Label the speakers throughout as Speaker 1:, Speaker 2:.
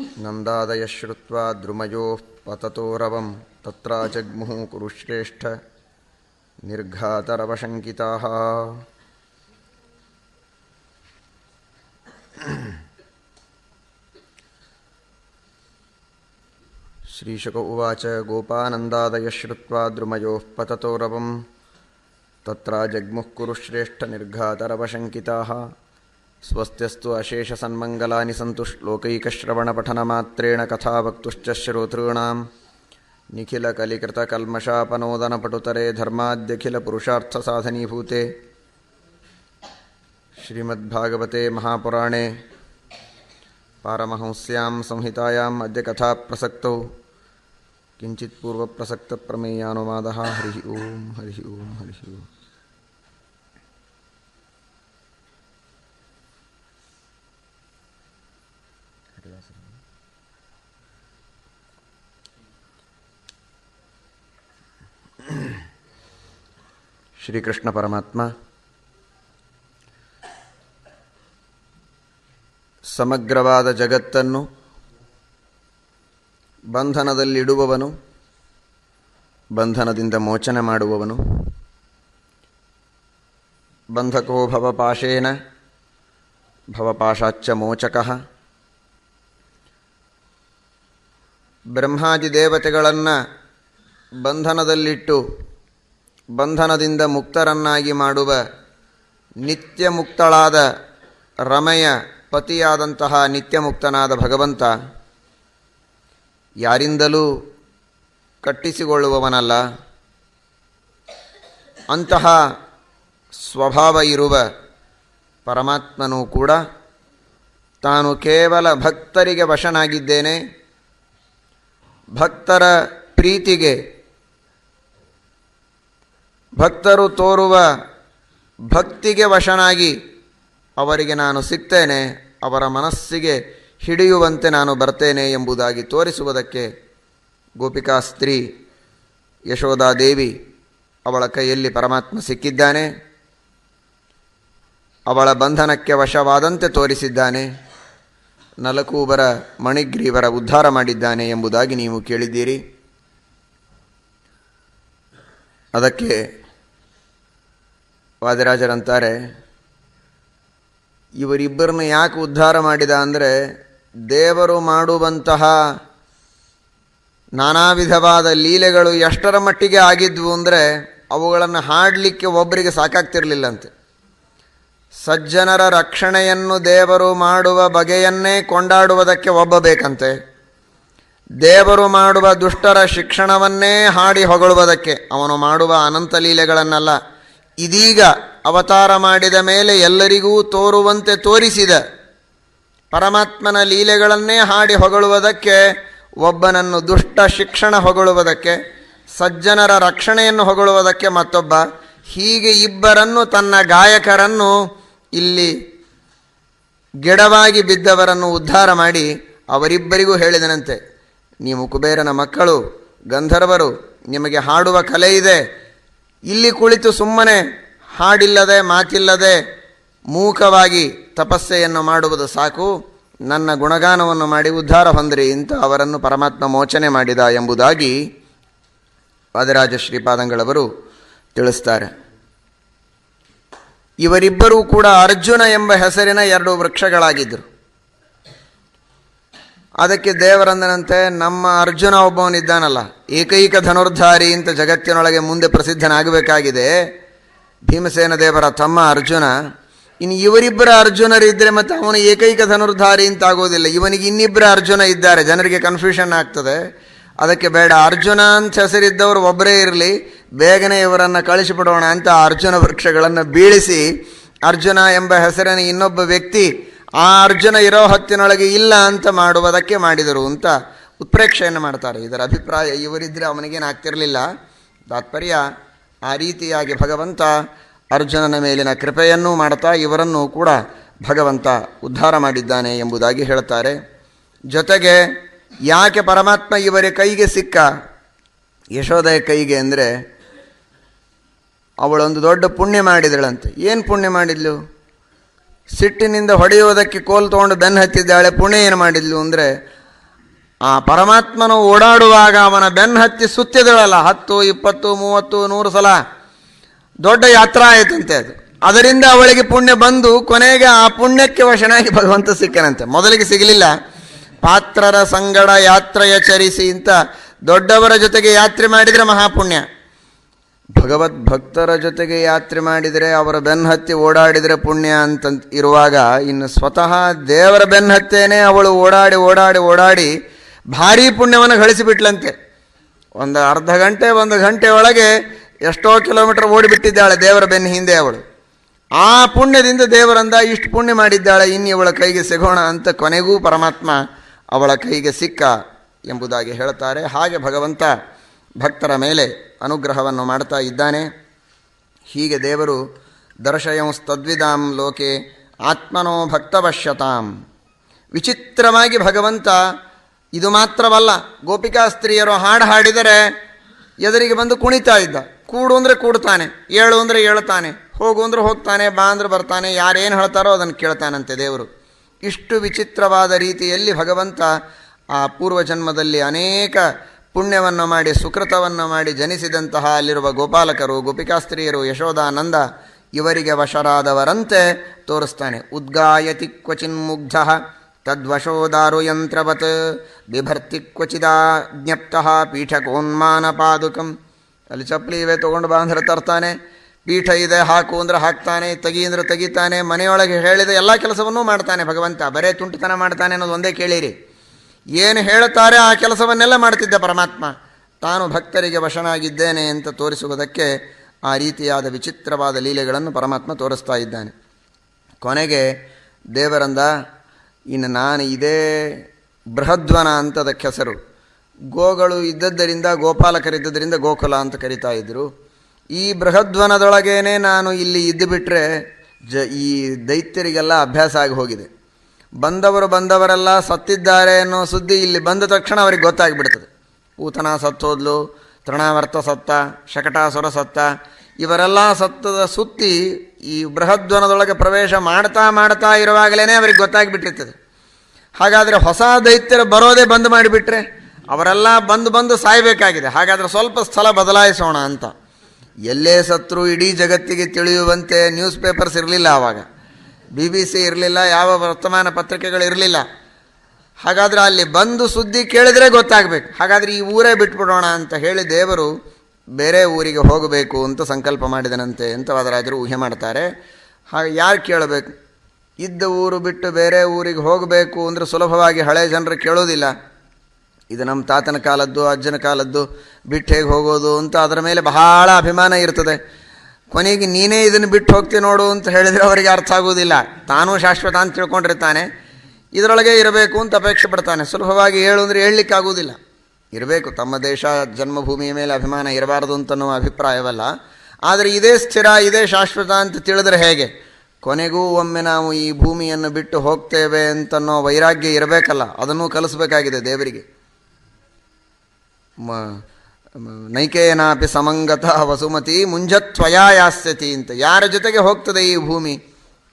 Speaker 1: नन्दादयः श्रुत्वा द्रुमयोः पततोरवं तत्रा जग्मुः निर्घातरवशङ्किताः। श्रीशुक उवाच गोपानन्दादयः श्रुत्वा द्रुमयोः पततोरवं तत्रा जग्मुः कुरु स्वस्त्यस्तु अशेषसन्मङ्गलानि सन्तु श्लोकैकश्रवणपठनमात्रेण कथा वक्तुश्च श्रोतॄणां निखिलकलिकृतकल्मषापनोदनपटुतरे धर्माद्यखिलपुरुषार्थसाधनीभूते। श्रीमद्भागवते महापुराणे पारमहंस्यां संहितायाम् अद्य कथाप्रसक्तौ किञ्चित् पूर्वप्रसक्तप्रमेयानुवादः। हरिः ओं हरिः ओं हरिः ओम्। ಶ್ರೀಕೃಷ್ಣ ಪರಮಾತ್ಮ ಸಮಗ್ರವಾದ ಜಗತ್ತನ್ನು ಬಂಧನದಲ್ಲಿಡುವವನು ಬಂಧನದಿಂದ ಮೋಚನೆ ಮಾಡುವವನು ಬಂಧಕೋ ಭವಪಾಶೇನ ಭವಪಾಶಾಚ್ಚ ಮೋಚಕಃ ಬ್ರಹ್ಮಾದಿ ದೇವತೆಗಳನ್ನು ಬಂಧನದಲ್ಲಿಟ್ಟು ಬಂಧನದಿಂದ ಮುಕ್ತರನ್ನಾಗಿ ಮಾಡುವ ನಿತ್ಯ ಮುಕ್ತಳಾದ ರಮೆಯ ಪತಿಯಾದಂತಹ ನಿತ್ಯಮುಕ್ತನಾದ ಭಗವಂತ ಯಾರಿಂದಲೂ ಕಟ್ಟಿಸಿಕೊಳ್ಳುವವನಲ್ಲ. ಅಂತಹ ಸ್ವಭಾವ ಇರುವ ಪರಮಾತ್ಮನೂ ಕೂಡ ತಾನು ಕೇವಲ ಭಕ್ತರಿಗೆ ವಶನಾಗಿದ್ದೇನೆ. ಭಕ್ತರ ಪ್ರೀತಿಗೆ ಭಕ್ತರು ತೋರುವ ಭಕ್ತಿಗೆ ವಶನಾಗಿ ಅವರಿಗೆ ನಾನು ಸಿಗ್ತೇನೆ, ಅವರ ಮನಸ್ಸಿಗೆ ಹಿಡಿಯುವಂತೆ ನಾನು ಬರ್ತೇನೆ ಎಂಬುದಾಗಿ ತೋರಿಸುವುದಕ್ಕೆ ಗೋಪಿಕಾ ಸ್ತ್ರೀ ಯಶೋಧಾದೇವಿ ಅವಳ ಕೈಯಲ್ಲಿ ಪರಮಾತ್ಮ ಸಿಕ್ಕಿದ್ದಾನೆ, ಅವಳ ಬಂಧನಕ್ಕೆ ವಶವಾದಂತೆ ತೋರಿಸಿದ್ದಾನೆ, ನಲಕೂಬರ ಮಣಿಗ್ರೀವರ ಉದ್ಧಾರ ಮಾಡಿದ್ದಾನೆ ಎಂಬುದಾಗಿ ನೀವು ಕೇಳಿದ್ದೀರಿ. ಅದಕ್ಕೆ ವಾದಿರಾಜರಂತಾರೆ, ಇವರಿಬ್ಬರನ್ನ ಯಾಕೆ ಉದ್ಧಾರ ಮಾಡಿದ ಅಂದರೆ ದೇವರು ಮಾಡುವಂತಹ ನಾನಾ ವಿಧವಾದ ಲೀಲೆಗಳು ಎಷ್ಟರ ಮಟ್ಟಿಗೆ ಆಗಿದ್ವು ಅಂದರೆ ಅವುಗಳನ್ನು ಹಾಡಲಿಕ್ಕೆ ಒಬ್ಬರಿಗೆ ಸಾಕಾಗ್ತಿರಲಿಲ್ಲಂತೆ. ಸಜ್ಜನರ ರಕ್ಷಣೆಯನ್ನು ದೇವರು ಮಾಡುವ ಬಗೆಯನ್ನೇ ಕೊಂಡಾಡುವುದಕ್ಕೆ ಒಬ್ಬ ಬೇಕಂತೆ. ದೇವರು ಮಾಡುವ ದುಷ್ಟರ ಶಿಕ್ಷಣವನ್ನೇ ಹಾಡಿ ಹೊಗಳುವುದಕ್ಕೆ, ಅವನು ಮಾಡುವ ಅನಂತ ಲೀಲೆಗಳನ್ನಲ್ಲ ಇದೀಗ ಅವತಾರ ಮಾಡಿದ ಮೇಲೆ ಎಲ್ಲರಿಗೂ ತೋರುವಂತೆ ತೋರಿಸಿದ ಪರಮಾತ್ಮನ ಲೀಲೆಗಳನ್ನೇ ಹಾಡಿ ಹೊಗಳುವುದಕ್ಕೆ, ಒಬ್ಬನನ್ನು ದುಷ್ಟ ಶಿಕ್ಷಣ ಹೊಗಳುವುದಕ್ಕೆ, ಸಜ್ಜನರ ರಕ್ಷಣೆಯನ್ನು ಹೊಗಳುವುದಕ್ಕೆ ಮತ್ತೊಬ್ಬ, ಹೀಗೆ ಇಬ್ಬರನ್ನು ತನ್ನ ಗಾಯಕರನ್ನು ಇಲ್ಲಿ ಗಿಡವಾಗಿ ಬಿದ್ದವರನ್ನು ಉದ್ಧಾರ ಮಾಡಿ ಅವರಿಬ್ಬರಿಗೂ ಹೇಳಿದನಂತೆ. ನೀವು ಕುಬೇರನ ಮಕ್ಕಳು, ಗಂಧರ್ವರು, ನಿಮಗೆ ಹಾಡುವ ಕಲೆ ಇದೆ. ಇಲ್ಲಿ ಕುಳಿತು ಸುಮ್ಮನೆ ಹಾಡಿಲ್ಲದೆ ಮಾತಿಲ್ಲದೆ ಮೂಕವಾಗಿ ತಪಸ್ಸೆಯನ್ನು ಮಾಡುವುದು ಸಾಕು. ನನ್ನ ಗುಣಗಾನವನ್ನು ಮಾಡಿ ಉದ್ಧಾರ ಹೊಂದಿರಿ. ಇಂತ ಅವರನ್ನು ಪರಮಾತ್ಮ ಮೋಚನೆ ಮಾಡಿದ ಎಂಬುದಾಗಿ ವಾದರಾಜ ಶ್ರೀಪಾದಂಗಳವರು ತಿಳಿಸ್ತಾರೆ. ಇವರಿಬ್ಬರೂ ಕೂಡ ಅರ್ಜುನ ಎಂಬ ಹೆಸರಿನ ಎರಡು ವೃಕ್ಷಗಳಾಗಿದ್ದರು. ಅದಕ್ಕೆ ದೇವರಂದನಂತೆ ನಮ್ಮ ಅರ್ಜುನ ಒಬ್ಬವನಿದ್ದಾನಲ್ಲ, ಏಕೈಕ ಧನುರ್ಧಾರಿ ಅಂತ ಜಗತ್ತಿನೊಳಗೆ ಮುಂದೆ ಪ್ರಸಿದ್ಧನಾಗಬೇಕಾಗಿದೆ. ಭೀಮಸೇನ ದೇವರ ತಮ್ಮ ಅರ್ಜುನ. ಇನ್ನು ಇವರಿಬ್ಬರ ಅರ್ಜುನರಿದ್ದರೆ ಮತ್ತು ಅವನು ಏಕೈಕ ಧನುರ್ಧಾರಿ ಅಂತ ಆಗೋದಿಲ್ಲ. ಇವನಿಗೆ ಇನ್ನಿಬ್ಬರ ಅರ್ಜುನ ಇದ್ದಾರೆ. ಜನರಿಗೆ ಕನ್ಫ್ಯೂಷನ್ ಆಗ್ತದೆ. ಅದಕ್ಕೆ ಬೇಡ. ಅರ್ಜುನ ಅಂತ ಹೆಸರಿದ್ದವರು ಒಬ್ಬರೇ ಇರಲಿ. ಬೇಗನೆ ಇವರನ್ನು ಕಳಿಸಿಬಿಡೋಣ ಅಂತ ಅರ್ಜುನ ವೃಕ್ಷಗಳನ್ನು ಬೀಳಿಸಿ ಅರ್ಜುನ ಎಂಬ ಹೆಸರಿನ ಇನ್ನೊಬ್ಬ ವ್ಯಕ್ತಿ ಆ ಅರ್ಜುನ ಇರೋ ಹೊತ್ತಿನೊಳಗೆ ಇಲ್ಲ ಅಂತ ಮಾಡುವುದಕ್ಕೆ ಮಾಡಿದರು ಅಂತ ಉತ್ಪ್ರೇಕ್ಷೆಯನ್ನು ಮಾಡ್ತಾರೆ. ಇದರ ಅಭಿಪ್ರಾಯ ಇವರಿದ್ದರೆ ಅವನಿಗೇನು ಆಗ್ತಿರಲಿಲ್ಲ. ತಾತ್ಪರ್ಯ, ಆ ರೀತಿಯಾಗಿ ಭಗವಂತ ಅರ್ಜುನನ ಮೇಲಿನ ಕೃಪೆಯನ್ನೂ ಮಾಡ್ತಾ ಇವರನ್ನು ಕೂಡ ಭಗವಂತ ಉದ್ಧಾರ ಮಾಡಿದ್ದಾನೆ ಎಂಬುದಾಗಿ ಹೇಳ್ತಾರೆ. ಜೊತೆಗೆ ಯಾಕೆ ಪರಮಾತ್ಮ ಇವರ ಕೈಗೆ ಸಿಕ್ಕ? ಯಶೋದಯ ಕೈಗೆ ಅಂದರೆ ಅವಳೊಂದು ದೊಡ್ಡ ಪುಣ್ಯ ಮಾಡಿದಳಂತೆ. ಏನು ಪುಣ್ಯ ಮಾಡಿದ್ಲು? ಸಿಟ್ಟಿನಿಂದ ಹೊಡೆಯುವುದಕ್ಕೆ ಕೋಲು ತೊಗೊಂಡು ಬೆನ್ನು ಹತ್ತಿದ್ದಾಳೆ. ಪುಣೆ ಏನು ಮಾಡಿದ್ಲು ಅಂದರೆ, ಆ ಪರಮಾತ್ಮನು ಓಡಾಡುವಾಗ ಅವನ ಬೆನ್ನು ಹತ್ತಿ ಸುತ್ತಿದಳಲ್ಲ, ಹತ್ತು, ಇಪ್ಪತ್ತು, ಮೂವತ್ತು, ನೂರು ಸಲ. ದೊಡ್ಡ ಯಾತ್ರಾ ಆಯಿತಂತೆ ಅದು. ಅದರಿಂದ ಅವಳಿಗೆ ಪುಣ್ಯ ಬಂದು ಕೊನೆಗೆ ಆ ಪುಣ್ಯಕ್ಕೆ ವಶನಾಗಿ ಭಗವಂತ ಸಿಕ್ಕನಂತೆ. ಮೊದಲಿಗೆ ಸಿಗಲಿಲ್ಲ. ಪಾತ್ರರ ಸಂಗಡ ಯಾತ್ರೆಯ ಚರಿಸಿ ಅಂತ ದೊಡ್ಡವರ ಜೊತೆಗೆ ಯಾತ್ರೆ ಮಾಡಿದರೆ ಮಹಾಪುಣ್ಯ. ಭಗವದ್ ಭಕ್ತರ ಜೊತೆಗೆ ಯಾತ್ರೆ ಮಾಡಿದರೆ ಅವರ ಬೆನ್ನತ್ತಿ ಓಡಾಡಿದರೆ ಪುಣ್ಯ ಅಂತ ಇರುವಾಗ ಇನ್ನು ಸ್ವತಃ ದೇವರ ಬೆನ್ನತ್ತೇನೆ ಅವಳು ಓಡಾಡಿ ಓಡಾಡಿ ಓಡಾಡಿ ಭಾರೀ ಪುಣ್ಯವನ್ನು ಗಳಿಸಿಬಿಟ್ಲಂತೆ. ಒಂದು ಅರ್ಧ ಗಂಟೆ, ಒಂದು ಗಂಟೆ ಒಳಗೆ ಎಷ್ಟೋ ಕಿಲೋಮೀಟರ್ ಓಡಿಬಿಟ್ಟಿದ್ದಾಳೆ ದೇವರ ಬೆನ್ನ ಹಿಂದೆ ಅವಳು. ಆ ಪುಣ್ಯದಿಂದ ದೇವರಂದ ಇಷ್ಟು ಪುಣ್ಯ ಮಾಡಿದ್ದಾಳೆ, ಇನ್ನು ಇವಳ ಕೈಗೆ ಸಿಗೋಣ ಅಂತ ಕೊನೆಗೂ ಪರಮಾತ್ಮ ಅವಳ ಕೈಗೆ ಸಿಕ್ಕ ಎಂಬುದಾಗಿ ಹೇಳ್ತಾರೆ. ಹಾಗೆ ಭಗವಂತ ಭಕ್ತರ ಮೇಲೆ ಅನುಗ್ರಹವನ್ನು ಮಾಡ್ತಾ ಇದ್ದಾನೆ. ಹೀಗೆ ದೇವರು ದರ್ಶಯಂಸ್ತದ್ವಿದಾಂ ಲೋಕೆ ಆತ್ಮನೋ ಭಕ್ತವಶ್ಯತಾಂ. ವಿಚಿತ್ರವಾಗಿ ಭಗವಂತ ಇದು ಮಾತ್ರವಲ್ಲ, ಗೋಪಿಕಾ ಸ್ತ್ರೀಯರು ಹಾಡು ಹಾಡಿದರೆ ಎದುರಿಗೆ ಬಂದು ಕುಣಿತಾ ಇದ್ದ. ಕೂಡು ಅಂದರೆ ಕೂಡ್ತಾನೆ, ಏಳು ಅಂದರೆ ಏಳ್ತಾನೆ ಹೋಗು ಅಂದರೆ ಹೋಗ್ತಾನೆ, ಬಾ ಅಂದ್ರೆ ಬರ್ತಾನೆ, ಯಾರೇನು ಹೇಳ್ತಾರೋ ಅದನ್ನು ಕೇಳ್ತಾನಂತೆ ದೇವರು. ಇಷ್ಟು ವಿಚಿತ್ರವಾದ ರೀತಿಯಲ್ಲಿ ಭಗವಂತ ಆ ಪೂರ್ವಜನ್ಮದಲ್ಲಿ ಅನೇಕ ಪುಣ್ಯವನ್ನು ಮಾಡಿ, ಸುಕೃತವನ್ನು ಮಾಡಿ ಜನಿಸಿದಂತಹ ಅಲ್ಲಿರುವ ಗೋಪಾಲಕರು ಗೋಪಿಕಾಸ್ತ್ರೀಯರು ಯಶೋಧಾನಂದ ಇವರಿಗೆ ವಶರಾದವರಂತೆ ತೋರಿಸ್ತಾನೆ. ಉದ್ಗಾಯತಿ ಕ್ವಚಿನ್ಮುಗ್ಧ ತದ್ವಶೋದಾರು ಯಂತ್ರವತ್ ಬಿಭರ್ತಿ ಕ್ವಚಿದಾ ಜ್ಞಪ್ತಃ ಪೀಠಕೋನ್ಮಾನ ಪಾದುಕಂ. ಅಲ್ಲಿ ಚಪ್ಪಲಿ ಇವೆ, ತೊಗೊಂಡು ಬಾ ತರ್ತಾನೆ. ಪೀಠ ಇದೆ, ಹಾಕು ಅಂದ್ರೆ ಹಾಕ್ತಾನೆ, ತೆಗಿ ಅಂದ್ರೆ ತೆಗಿತಾನೆ, ಮನೆಯೊಳಗೆ ಹೇಳಿದ ಎಲ್ಲ ಕೆಲಸವನ್ನೂ ಮಾಡ್ತಾನೆ ಭಗವಂತ. ಬರೇ ತುಂಟತನ ಮಾಡ್ತಾನೆ ಅನ್ನೋದು ಒಂದೇ ಕೇಳಿರಿ. ಏನು ಹೇಳುತ್ತಾರೆ ಆ ಕೆಲಸವನ್ನೆಲ್ಲ ಮಾಡ್ತಿದ್ದ ಪರಮಾತ್ಮ? ತಾನು ಭಕ್ತರಿಗೆ ವಶನಾಗಿದ್ದೇನೆ ಅಂತ ತೋರಿಸುವುದಕ್ಕೆ ಆ ರೀತಿಯಾದ ವಿಚಿತ್ರವಾದ ಲೀಲೆಗಳನ್ನು ಪರಮಾತ್ಮ ತೋರಿಸ್ತಾ ಇದ್ದಾನೆ. ಕೊನೆಗೆ, ದೇವರಂದ, ಇನ್ನು ನಾನು ಇದೇ ಬೃಹದ್ವನ ಅಂತದಕ್ಕೆ ಹೆಸರು ಗೋಗಳು ಇದ್ದದ್ದರಿಂದ ಗೋಪಾಲಕರಿದ್ದರಿಂದ ಗೋಕುಲ ಅಂತ ಕರಿತಾ ಇದ್ದರು ಈ ಬೃಹದ್ವನದೊಳಗೇನೆ ನಾನು ಇಲ್ಲಿ ಇದ್ದು ಬಿಟ್ಟರೆ ಜ ಈ ದೈತ್ಯರಿಗೆಲ್ಲ ಅಭ್ಯಾಸ ಆಗಿ ಹೋಗಿದೆ. ಬಂದವರು ಬಂದವರೆಲ್ಲ ಸತ್ತಿದ್ದಾರೆ ಅನ್ನೋ ಸುದ್ದಿ ಇಲ್ಲಿ ಬಂದ ತಕ್ಷಣ ಅವ್ರಿಗೆ ಗೊತ್ತಾಗಿಬಿಡ್ತದೆ. ಊತನ ಸತ್ತೋದ್ಲು, ತೃಣಾವರ್ತ ಸತ್ತ, ಶಕಟಾಸುರ ಸತ್ತ, ಇವರೆಲ್ಲ ಸತ್ತದ ಸುತ್ತಿ ಈ ಬೃಹದ್ವನದೊಳಗೆ ಪ್ರವೇಶ ಮಾಡ್ತಾ ಮಾಡ್ತಾ ಇರುವಾಗಲೇ ಅವ್ರಿಗೆ ಗೊತ್ತಾಗಿಬಿಟ್ಟಿರ್ತದೆ. ಹಾಗಾದರೆ ಹೊಸ ದೈತ್ಯರು ಬರೋದೇ ಬಂದ್ ಮಾಡಿಬಿಟ್ರೆ ಅವರೆಲ್ಲ ಬಂದು ಬಂದು ಸಾಯಬೇಕಾಗಿದೆ. ಹಾಗಾದರೆ ಸ್ವಲ್ಪ ಸ್ಥಳ ಬದಲಾಯಿಸೋಣ ಅಂತ. ಎಲ್ಲೇ ಸತ್ರು ಇಡೀ ಜಗತ್ತಿಗೆ ತಿಳಿಯುವಂತೆ ನ್ಯೂಸ್ ಪೇಪರ್ಸ್ ಇರಲಿಲ್ಲ ಆವಾಗ. ಬಿ ಬಿ ಸಿ ಇರಲಿಲ್ಲ, ಯಾವ ವರ್ತಮಾನ ಪತ್ರಿಕೆಗಳು ಇರಲಿಲ್ಲ. ಹಾಗಾದರೆ ಅಲ್ಲಿ ಬಂದು ಸುದ್ದಿ ಕೇಳಿದ್ರೆ ಗೊತ್ತಾಗಬೇಕು. ಹಾಗಾದರೆ ಈ ಊರೇ ಬಿಟ್ಬಿಡೋಣ ಅಂತ ಹೇಳಿ ದೇವರು ಬೇರೆ ಊರಿಗೆ ಹೋಗಬೇಕು ಅಂತ ಸಂಕಲ್ಪ ಮಾಡಿದನಂತೆ ಅಂತ ವಾದರಾಜರು ಊಹೆ ಮಾಡ್ತಾರೆ. ಹಾಗೆ ಯಾರು ಕೇಳಬೇಕು? ಇದ್ದ ಊರು ಬಿಟ್ಟು ಬೇರೆ ಊರಿಗೆ ಹೋಗಬೇಕು ಅಂದರೆ ಸುಲಭವಾಗಿ ಹಳೆ ಜನರು ಕೇಳೋದಿಲ್ಲ. ಇದು ನಮ್ಮ ತಾತನ ಕಾಲದ್ದು, ಅಜ್ಜನ ಕಾಲದ್ದು, ಬಿಟ್ಟು ಹೇಗೆ ಹೋಗೋದು ಅಂತ ಅದರ ಮೇಲೆ ಬಹಳ ಅಭಿಮಾನ ಇರ್ತದೆ. ಕೊನೆಗೆ ನೀನೇ ಇದನ್ನು ಬಿಟ್ಟು ಹೋಗ್ತೀನಿ ನೋಡು ಅಂತ ಹೇಳಿದರೆ ಅವರಿಗೆ ಅರ್ಥ ಆಗೋದಿಲ್ಲ ತಾನೂ ಶಾಶ್ವತ ಅಂತ ತಿಳ್ಕೊಂಡಿರ್ತಾನೆ. ಇದರೊಳಗೆ ಇರಬೇಕು ಅಂತ ಅಪೇಕ್ಷೆ ಪಡ್ತಾನೆ. ಸುಲಭವಾಗಿ ಹೇಳು ಅಂದರೆ ಹೇಳಲಿಕ್ಕಾಗೋದಿಲ್ಲ ಇರಬೇಕು, ತಮ್ಮ ದೇಶ, ಜನ್ಮಭೂಮಿಯ ಮೇಲೆ ಅಭಿಮಾನ ಇರಬಾರ್ದು ಅಂತನ್ನುವ ಅಭಿಪ್ರಾಯವಲ್ಲ. ಆದರೆ ಇದೇ ಸ್ಥಿರ, ಇದೇ ಶಾಶ್ವತ ಅಂತ ತಿಳಿದ್ರೆ ಹೇಗೆ? ಕೊನೆಗೂ ಒಮ್ಮೆ ನಾವು ಈ ಭೂಮಿಯನ್ನು ಬಿಟ್ಟು ಹೋಗ್ತೇವೆ ಅಂತನೋ ವೈರಾಗ್ಯ ಇರಬೇಕಲ್ಲ. ಅದನ್ನು ಕಲಿಸ್ಬೇಕಾಗಿದೆ ದೇವರಿಗೆ. ನೈಕೇನಾಪಿ ಸಮಂಗತ ವಸುಮತಿ ಮುಂಜತ್ವಯಾ ಯಾಸ್ಯತಿ ಅಂತ. ಯಾರ ಜೊತೆಗೆ ಹೋಗ್ತದೆ ಈ ಭೂಮಿ?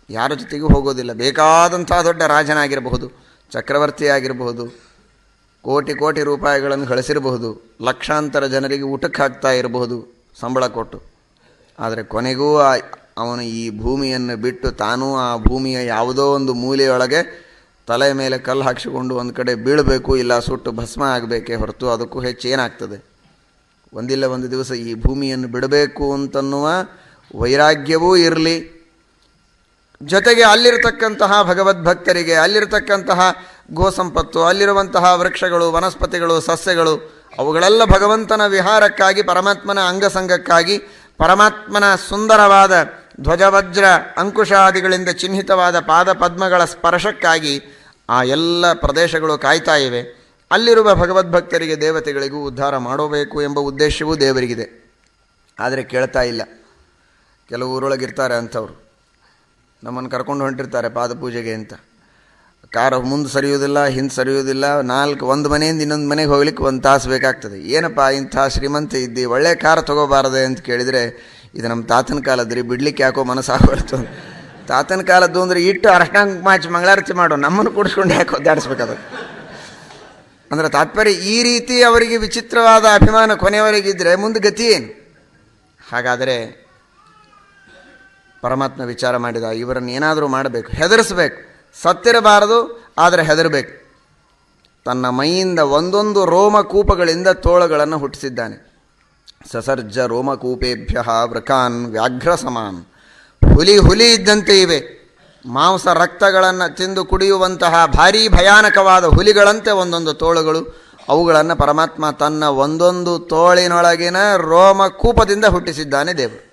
Speaker 1: ಯಾರ ಜೊತೆಗೂ ಹೋಗೋದಿಲ್ಲ. ಬೇಕಾದಂಥ ದೊಡ್ಡ ರಾಜನಾಗಿರಬಹುದು ಚಕ್ರವರ್ತಿ ಆಗಿರಬಹುದು ಕೋಟಿ ಕೋಟಿ ರೂಪಾಯಿಗಳನ್ನು ಗಳಿಸಿರಬಹುದು, ಲಕ್ಷಾಂತರ ಜನರಿಗೆ ಊಟಕ್ಕೆ ಹಾಕ್ತಾ ಇರಬಹುದು, ಸಂಬಳ ಕೊಟ್ಟು. ಆದರೆ ಕೊನೆಗೂ ಅವನು ಈ ಭೂಮಿಯನ್ನು ಬಿಟ್ಟು ತಾನೂ ಆ ಭೂಮಿಯ ಯಾವುದೋ ಒಂದು ಮೂಲೆಯೊಳಗೆ ತಲೆ ಮೇಲೆ ಕಲ್ಲು ಹಾಕಿಸಿಕೊಂಡು ಒಂದು ಕಡೆ ಬೀಳಬೇಕು, ಇಲ್ಲ ಸುಟ್ಟು ಭಸ್ಮ ಆಗಬೇಕೇ ಹೊರತು ಅದಕ್ಕೂ ಹೆಚ್ಚು ಏನಾಗ್ತದೆ? ಒಂದಿಲ್ಲ ಒಂದು ದಿವಸ ಈ ಭೂಮಿಯನ್ನು ಬಿಡಬೇಕು ಅಂತನ್ನುವ ವೈರಾಗ್ಯವೂ ಇರಲಿ. ಜೊತೆಗೆ ಅಲ್ಲಿರತಕ್ಕಂತಹ ಭಗವದ್ಭಕ್ತರಿಗೆ, ಅಲ್ಲಿರತಕ್ಕಂತಹ ಗೋಸಂಪತ್ತು, ಅಲ್ಲಿರುವಂತಹ ವೃಕ್ಷಗಳು, ವನಸ್ಪತಿಗಳು, ಸಸ್ಯಗಳು, ಅವುಗಳೆಲ್ಲ ಭಗವಂತನ ವಿಹಾರಕ್ಕಾಗಿ, ಪರಮಾತ್ಮನ ಅಂಗಸಂಗಕ್ಕಾಗಿ, ಪರಮಾತ್ಮನ ಸುಂದರವಾದ ಧ್ವಜವಜ್ರ ಅಂಕುಶಾದಿಗಳಿಂದ ಚಿಹ್ನಿತವಾದ ಪಾದಪದ್ಮಗಳ ಸ್ಪರ್ಶಕ್ಕಾಗಿ ಆ ಎಲ್ಲ ಪ್ರದೇಶಗಳು ಕಾಯ್ತಾ ಇವೆ. ಅಲ್ಲಿರುವ ಭಗವದ್ಭಕ್ತರಿಗೆ ದೇವತೆಗಳಿಗೂ ಉದ್ಧಾರ ಮಾಡಬೇಕು ಎಂಬ ಉದ್ದೇಶವೂ ದೇವರಿಗಿದೆ. ಆದರೆ ಕೇಳ್ತಾ ಇಲ್ಲ. ಕೆಲವು ಊರೊಳಗಿರ್ತಾರೆ ಅಂಥವ್ರು. ನಮ್ಮನ್ನು ಕರ್ಕೊಂಡು ಹೊಂಟಿರ್ತಾರೆ ಪಾದಪೂಜೆಗೆ ಅಂತ. ಕಾರ ಮುಂದೆ ಸರಿಯೋದಿಲ್ಲ ಹಿಂದೆ ಸರಿಯೋದಿಲ್ಲ ನಾಲ್ಕು, ಒಂದು ಮನೆಯಿಂದ ಇನ್ನೊಂದು ಮನೆಗೆ ಹೋಗ್ಲಿಕ್ಕೆ ಒಂದು ತಾಸು ಬೇಕಾಗ್ತದೆ. ಏನಪ್ಪ ಇಂಥ ಶ್ರೀಮಂತ ಇದ್ದಿ, ಒಳ್ಳೆ ಕಾರ್ ತೊಗೋಬಾರದೆ ಅಂತ ಕೇಳಿದರೆ, ಇದು ನಮ್ಮ ತಾತನ ಕಾಲದ್ರಿ ಬಿಡ್ಲಿಕ್ಕೆ ಯಾಕೋ ಮನಸ್ಸಾಗ್ಬಾರ್ದು ತಾತನ ಕಾಲದ್ದು ಅಂದರೆ ಇಟ್ಟು ಅರಷ್ಟಾಂಗ ಮಾಚಿ ಮಂಗಳಾರತಿ ಮಾಡು, ನಮ್ಮನ್ನು ಕೂಡಿಸ್ಕೊಂಡು ಯಾಕೆ ಒದ್ದಾಡಿಸ್ಬೇಕದು ಅಂದರೆ ತಾತ್ಪರ್ಯ, ಈ ರೀತಿ ಅವರಿಗೆ ವಿಚಿತ್ರವಾದ ಅಭಿಮಾನ ಕೊನೆಯವರೆಗಿದ್ದರೆ ಮುಂದೆ ಗತಿ ಏನು? ಹಾಗಾದರೆ ಪರಮಾತ್ಮ ವಿಚಾರ ಮಾಡಿದ, ಇವರನ್ನು ಏನಾದರೂ ಮಾಡಬೇಕು, ಹೆದರಿಸ್ಬೇಕು. ಸತ್ತಿರಬಾರದು, ಆದರೆ ಹೆದರಬೇಕು. ತನ್ನ ಮೈಯಿಂದ ಒಂದೊಂದು ರೋಮಕೂಪಗಳಿಂದ ತೋಳಗಳನ್ನು ಹುಟ್ಟಿಸಿದ್ದಾನೆ. ಸಸರ್ಜ ರೋಮಕೂಪೇಭ್ಯ ವೃಕಾನ್ ವ್ಯಾಘ್ರ ಸಮಾನ್ ಹುಲಿ ಹುಲಿ ಇದ್ದಂತೆ ಇವೆ. ಮಾಂಸ ರಕ್ತಗಳನ್ನು ತಿಂದು ಕುಡಿಯುವಂತಹ ಭಾರೀ ಭಯಾನಕವಾದ ಹುಲಿಗಳಂತೆ ಒಂದೊಂದು ತೋಳುಗಳು, ಅವುಗಳನ್ನು ಪರಮಾತ್ಮ ತನ್ನ ಒಂದೊಂದು ತೋಳಿನೊಳಗಿನ ರೋಮಕೂಪದಿಂದ ಹುಟ್ಟಿಸಿದ್ದಾನೆ ದೇವರು.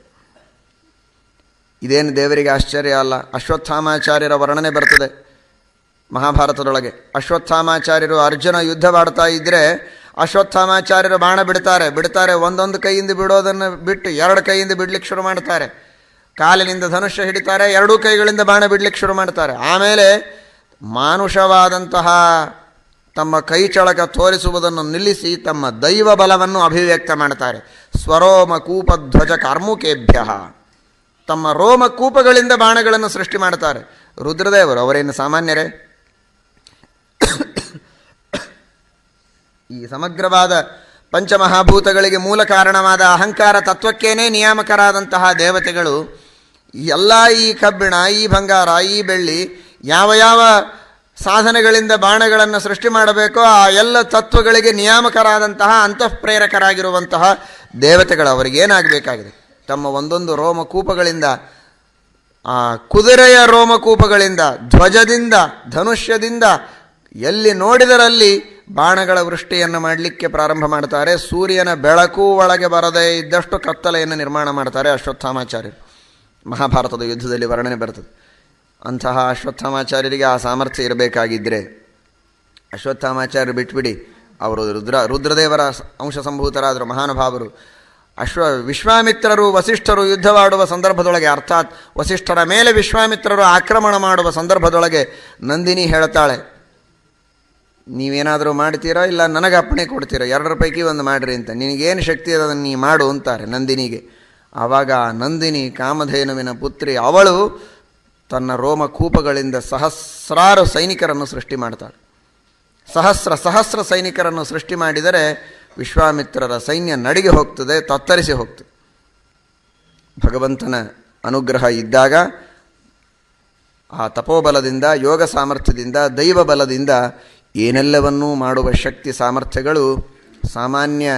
Speaker 1: ಇದೇನು ದೇವರಿಗೆ ಆಶ್ಚರ್ಯ ಅಲ್ಲ? ಅಶ್ವತ್ಥಾಮಾಚಾರ್ಯರ ವರ್ಣನೆ ಬರ್ತದೆ. ಮಹಾಭಾರತದೊಳಗೆ ಅಶ್ವತ್ಥಾಮಾಚಾರ್ಯರು ಅರ್ಜುನ ಯುದ್ಧ ಮಾಡ್ತಾ ಇದ್ದರೆ ಅಶ್ವತ್ಥಾಮಾಚಾರ್ಯರು ಬಾಣ ಬಿಡ್ತಾರೆ. ಬಿಡ್ತಾರೆ ಒಂದೊಂದು ಕೈಯಿಂದ ಬಿಡೋದನ್ನು ಬಿಟ್ಟು ಎರಡು ಕೈಯಿಂದ ಬಿಡ್ಲಿಕ್ಕೆ ಶುರು ಮಾಡ್ತಾರೆ. ಕಾಲಿನಿಂದ ಧನುಷ್ಯ ಹಿಡಿತಾರೆ, ಎರಡೂ ಕೈಗಳಿಂದ ಬಾಣ ಬಿಡ್ಲಿಕ್ಕೆ ಶುರು ಮಾಡ್ತಾರೆ. ಆಮೇಲೆ ಮಾನುಷವಾದಂತಹ ತಮ್ಮ ಕೈಚಳಕ ತೋರಿಸುವುದನ್ನು ನಿಲ್ಲಿಸಿ ತಮ್ಮ ದೈವ ಬಲವನ್ನು ಅಭಿವ್ಯಕ್ತ ಮಾಡ್ತಾರೆ. ಸ್ವರೋಮ ಕೂಪಧ್ವಜ ಕಾರ್ಮುಕೇಭ್ಯ. ತಮ್ಮ ರೋಮ ಕೂಪಗಳಿಂದ ಬಾಣಗಳನ್ನು ಸೃಷ್ಟಿ ಮಾಡ್ತಾರೆ. ರುದ್ರದೇವರು, ಅವರೇನು ಸಾಮಾನ್ಯರೇ? ಈ ಸಮಗ್ರವಾದ ಪಂಚಮಹಾಭೂತಗಳಿಗೆ ಮೂಲ ಕಾರಣವಾದ ಅಹಂಕಾರ ತತ್ವಕ್ಕೇನೆ ನಿಯಾಮಕರಾದಂತಹ ದೇವತೆಗಳು ಎಲ್ಲ ಈ ಕಬ್ಬಿಣ, ಈ ಬಂಗಾರ, ಈ ಬೆಳ್ಳಿ ಯಾವ ಯಾವ ಸಾಧನೆಗಳಿಂದ ಬಾಣಗಳನ್ನು ಸೃಷ್ಟಿ ಮಾಡಬೇಕೋ ಆ ಎಲ್ಲ ತತ್ವಗಳಿಗೆ ನಿಯಾಮಕರಾದಂತಹ ಅಂತಃಪ್ರೇರಕರಾಗಿರುವಂತಹ ದೇವತೆಗಳು ಅವರಿಗೇನಾಗಬೇಕಾಗಿದೆ ತಮ್ಮ ಒಂದೊಂದು ರೋಮಕೂಪಗಳಿಂದ, ಆ ಕುದುರೆಯ ರೋಮಕೂಪಗಳಿಂದ, ಧ್ವಜದಿಂದ, ಧನುಷ್ಯದಿಂದ ಎಲ್ಲಿ ನೋಡಿದರಲ್ಲಿ ಬಾಣಗಳ ವೃಷ್ಟಿಯನ್ನು ಮಾಡಲಿಕ್ಕೆ ಪ್ರಾರಂಭ ಮಾಡ್ತಾರೆ ಸೂರ್ಯನ ಬೆಳಕು ಒಳಗೆ ಬರದೇ ಇದ್ದಷ್ಟು ಕತ್ತಲೆಯನ್ನು ನಿರ್ಮಾಣ ಮಾಡ್ತಾರೆ ಅಶ್ವತ್ಥಾಮಾಚಾರ್ಯರು. ಮಹಾಭಾರತದ ಯುದ್ಧದಲ್ಲಿ ವರ್ಣನೆ ಬರ್ತದೆ. ಅಂತಹ ಅಶ್ವತ್ಥಾಮಾಚಾರ್ಯರಿಗೆ ಆ ಸಾಮರ್ಥ್ಯ ಇರಬೇಕಾಗಿದ್ದರೆ ಅಶ್ವತ್ಥಾಮಾಚಾರ್ಯರು ಬಿಟ್ಬಿಡಿ, ಅವರು ರುದ್ರ, ರುದ್ರದೇವರ ಅಂಶ ಸಂಭೂತರಾದರು ಮಹಾನುಭಾವರು, ಅಶ್ವ, ವಿಶ್ವಾಮಿತ್ರರು, ವಸಿಷ್ಠರು ಯುದ್ಧವಾಡುವ ಸಂದರ್ಭದೊಳಗೆ, ಅರ್ಥಾತ್ ವಸಿಷ್ಠರ ಮೇಲೆ ವಿಶ್ವಾಮಿತ್ರರು ಆಕ್ರಮಣ ಮಾಡುವ ಸಂದರ್ಭದೊಳಗೆ ನಂದಿನಿ ಹೇಳ್ತಾಳೆ, ನೀವೇನಾದರೂ ಮಾಡ್ತೀರಾ ಇಲ್ಲ ನನಗೆ ಅಪ್ಪಣೆ ಕೊಡ್ತೀರಾ? ಎರಡರ ಪೈಕಿ ಒಂದು ಮಾಡಿರಿ ಅಂತ. ನಿನಗೇನು ಶಕ್ತಿ ಇದೆ ಅದನ್ನು ನೀ ಮಾಡು ಅಂತಾರೆ ನಂದಿನಿಗೆ. ಆವಾಗ ನಂದಿನಿ ಕಾಮಧೇನುವಿನ ಪುತ್ರಿ ಅವಳು ತನ್ನ ರೋಮ ಕೂಪಗಳಿಂದ ಸಹಸ್ರಾರು ಸೈನಿಕರನ್ನು ಸೃಷ್ಟಿ ಮಾಡ್ತಾಳೆ. ಸಹಸ್ರ ಸಹಸ್ರ ಸೈನಿಕರನ್ನು ಸೃಷ್ಟಿ ಮಾಡಿದರೆ ವಿಶ್ವಾಮಿತ್ರರ ಸೈನ್ಯ ನಡಿಗೆ ಹೋಗ್ತದೆ, ತತ್ತರಿಸಿ ಹೋಗ್ತದೆ. ಭಗವಂತನ ಅನುಗ್ರಹ ಇದ್ದಾಗ ಆ ತಪೋಬಲದಿಂದ, ಯೋಗ ಸಾಮರ್ಥ್ಯದಿಂದ ದೈವ ಬಲದಿಂದ ಏನೆಲ್ಲವನ್ನೂ ಮಾಡುವ ಶಕ್ತಿ ಸಾಮರ್ಥ್ಯಗಳು ಸಾಮಾನ್ಯ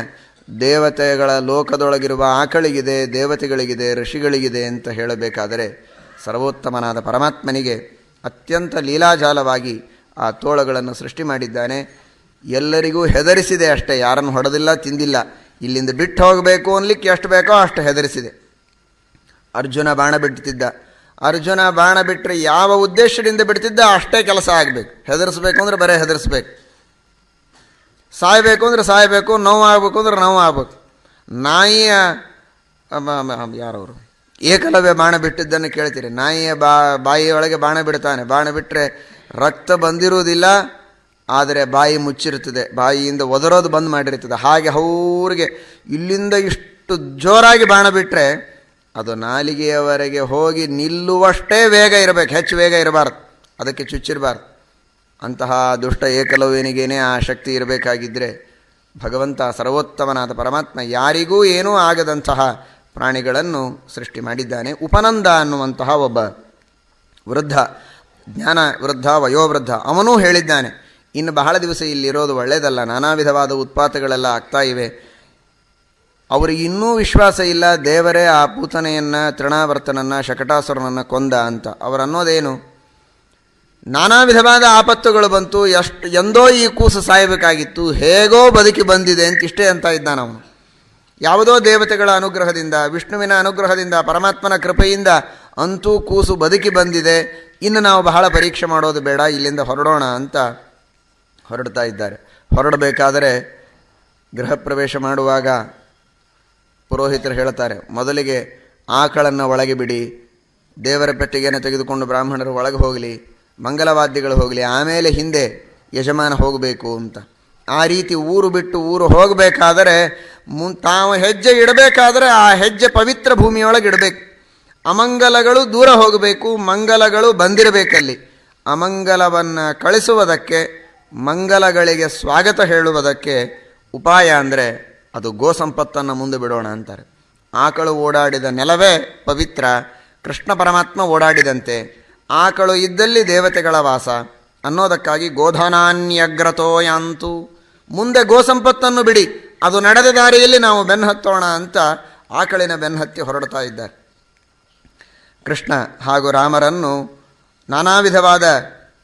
Speaker 1: ದೇವತೆಗಳ ಲೋಕದೊಳಗಿರುವ ಆಕಳಿಗಿದೆ, ದೇವತೆಗಳಿಗಿದೆ, ಋಷಿಗಳಿಗಿದೆ ಅಂತ ಹೇಳಬೇಕಾದರೆ ಸರ್ವೋತ್ತಮನಾದ ಪರಮಾತ್ಮನಿಗೆ ಅತ್ಯಂತ ಲೀಲಾಜಾಲವಾಗಿ ಆ ತೋಳಗಳನ್ನು ಸೃಷ್ಟಿ ಮಾಡಿದ್ದಾನೆ. ಎಲ್ಲರಿಗೂ ಹೆದರಿಸಿದೆ ಅಷ್ಟೇ, ಯಾರನ್ನು ಹೊಡೆದಿಲ್ಲ, ತಿಂದಿಲ್ಲ. ಇಲ್ಲಿಂದ ಬಿಟ್ಟು ಹೋಗಬೇಕು ಅನ್ಲಿಕ್ಕೆ ಎಷ್ಟು ಬೇಕೋ ಅಷ್ಟು ಹೆದರಿಸಿದೆ. ಅರ್ಜುನ ಬಾಣ ಬಿಡ್ತಿದ್ದ. ಅರ್ಜುನ ಬಾಣ ಬಿಟ್ಟರೆ ಯಾವ ಉದ್ದೇಶದಿಂದ ಬಿಡ್ತಿದ್ದ ಅಷ್ಟೇ ಕೆಲಸ ಆಗಬೇಕು. ಹೆದರಿಸ್ಬೇಕು ಅಂದರೆ ಬರೀ ಹೆದರಿಸ್ಬೇಕು. ಸಾಯಬೇಕು ಅಂದರೆ ಸಾಯಬೇಕು, ನೋವು ಆಗಬೇಕು ಅಂದ್ರೆ ನೋವು ಆಗ್ಬೇಕು. ನಾಯಿಯ ಯಾರವರು? ಏಕಲವ್ಯ ಬಾಣ ಬಿಟ್ಟಿದ್ದನ್ನು ಕೇಳ್ತೀರಿ. ನಾಯಿಯ ಬಾ ಬಾಯಿಯೊಳಗೆ ಬಾಣ ಬಿಡ್ತಾನೆ. ಬಾಣ ಬಿಟ್ಟರೆ ರಕ್ತ ಬಂದಿರುವುದಿಲ್ಲ, ಆದರೆ ಬಾಯಿ ಮುಚ್ಚಿರುತ್ತದೆ. ಬಾಯಿಯಿಂದ ಒದರೋದು ಬಂದ್ ಮಾಡಿರ್ತದೆ ಹಾಗೆ ಅವ್ರಿಗೆ ಇಲ್ಲಿಂದ ಇಷ್ಟು ಜೋರಾಗಿ ಬಾಣ ಬಿಟ್ಟರೆ ಅದು ನಾಲಿಗೆಯವರೆಗೆ ಹೋಗಿ ನಿಲ್ಲುವಷ್ಟೇ ವೇಗ ಇರಬೇಕು. ಹೆಚ್ಚು ವೇಗ ಇರಬಾರ್ದು. ಅದಕ್ಕೆ ಚುಚ್ಚಿರಬಾರ್ದು. ಅಂತಹ ದುಷ್ಟ ಏಕಲವ್ಯನಿಗೇನೆ ಆ ಶಕ್ತಿ ಇರಬೇಕಾಗಿದ್ದರೆ ಭಗವಂತ ಸರ್ವೋತ್ತಮನಾದ ಪರಮಾತ್ಮ ಯಾರಿಗೂ ಏನೂ ಆಗದಂತಹ ಪ್ರಾಣಿಗಳನ್ನು ಸೃಷ್ಟಿ ಮಾಡಿದ್ದಾನೆ. ಉಪನಂದ ಅನ್ನುವಂತಹ ಒಬ್ಬ ವೃದ್ಧ, ಜ್ಞಾನ ವೃದ್ಧ, ವಯೋವೃದ್ಧ, ಅವನೂ ಹೇಳಿದ್ದಾನೆ, ಇನ್ನು ಬಹಳ ದಿವಸ ಇಲ್ಲಿರೋದು ಒಳ್ಳೆಯದಲ್ಲ ನಾನಾ ವಿಧವಾದ ಉತ್ಪಾತಗಳೆಲ್ಲ ಆಗ್ತಾ ಇವೆ. ಅವರಿಗೆ ಇನ್ನೂ ವಿಶ್ವಾಸ ಇಲ್ಲ, ದೇವರೇ ಆ ಪೂತನೆಯನ್ನು, ತೃಣಾವರ್ತನನ್ನು, ಶಕಟಾಸುರನನ್ನು ಕೊಂದ ಅಂತ. ಅವರನ್ನೋದೇನು? ನಾನಾ ವಿಧವಾದ ಆಪತ್ತುಗಳು ಬಂತು, ಎಷ್ಟು ಎಂದೋ ಈ ಕೂಸು ಸಾಯಬೇಕಾಗಿತ್ತು, ಹೇಗೋ ಬದುಕಿ ಬಂದಿದೆ ಅಂತ ಇಷ್ಟೇ ಅಂತ ಇದ್ದಾನ ಅವನು. ಯಾವುದೋ ದೇವತೆಗಳ ಅನುಗ್ರಹದಿಂದ, ವಿಷ್ಣುವಿನ ಅನುಗ್ರಹದಿಂದ, ಪರಮಾತ್ಮನ ಕೃಪೆಯಿಂದ ಅಂತೂ ಕೂಸು ಬದುಕಿ ಬಂದಿದೆ. ಇನ್ನು ನಾವು ಬಹಳ ಪರೀಕ್ಷೆ ಮಾಡೋದು ಬೇಡ, ಇಲ್ಲಿಂದ ಹೊರಡೋಣ ಅಂತ ಹೊರಡ್ತಾ ಇದ್ದಾರೆ. ಹೊರಡಬೇಕಾದರೆ ಗೃಹ ಪ್ರವೇಶ ಮಾಡುವಾಗ ಪುರೋಹಿತರು ಹೇಳ್ತಾರೆ, ಮೊದಲಿಗೆ ಆಕಳನ್ನು ಒಳಗೆ ಬಿಡಿ, ದೇವರ ಪೆಟ್ಟಿಗೆಯನ್ನು ತೆಗೆದುಕೊಂಡು ಬ್ರಾಹ್ಮಣರು ಒಳಗೆ ಹೋಗಲಿ ಮಂಗಲವಾದ್ಯಗಳು ಹೋಗಲಿ, ಆಮೇಲೆ ಹಿಂದೆ ಯಜಮಾನ ಹೋಗಬೇಕು ಅಂತ. ಆ ರೀತಿ ಊರು ಬಿಟ್ಟು ಊರು ಹೋಗಬೇಕಾದರೆ ಮುನ್ ತಾವು ಹೆಜ್ಜೆ ಇಡಬೇಕಾದರೆ ಆ ಹೆಜ್ಜೆ ಪವಿತ್ರ ಭೂಮಿಯೊಳಗೆ ಇಡಬೇಕು. ಅಮಂಗಲಗಳು ದೂರ ಹೋಗಬೇಕು, ಮಂಗಲಗಳು ಬಂದಿರಬೇಕಲ್ಲಿ ಅಮಂಗಲವನ್ನು ಕಳಿಸುವುದಕ್ಕೆ, ಮಂಗಲಗಳಿಗೆ ಸ್ವಾಗತ ಹೇಳುವುದಕ್ಕೆ ಉಪಾಯ ಅಂದರೆ ಅದು ಗೋ ಸಂಪತ್ತನ್ನು ಮುಂದೆ ಬಿಡೋಣ ಅಂತಾರೆ. ಆಕಳು ಓಡಾಡಿದ ನೆಲವೇ ಪವಿತ್ರ, ಕೃಷ್ಣ ಪರಮಾತ್ಮ ಓಡಾಡಿದಂತೆ ಆಕಳು ಇದ್ದಲ್ಲಿ ದೇವತೆಗಳ ವಾಸ. ಅನ್ನೋದಕ್ಕಾಗಿ ಗೋಧನಾನ್ಯಗ್ರತೋ ಯಾಂತು. ಮುಂದೆ ಗೋಸಂಪತ್ತನ್ನು ಬಿಡಿ. ಅದು ನಡೆದ ದಾರಿಯಲ್ಲಿ ನಾವು ಬೆನ್ನಹತ್ತೋಣ ಅಂತ ಆಕಳಿನ ಬೆನ್ನಹತ್ತಿ ಹೊರಡ್ತಾ ಇದ್ದ ಕೃಷ್ಣ ಹಾಗೂ ರಾಮರನ್ನು ನಾನಾ ವಿಧವಾದ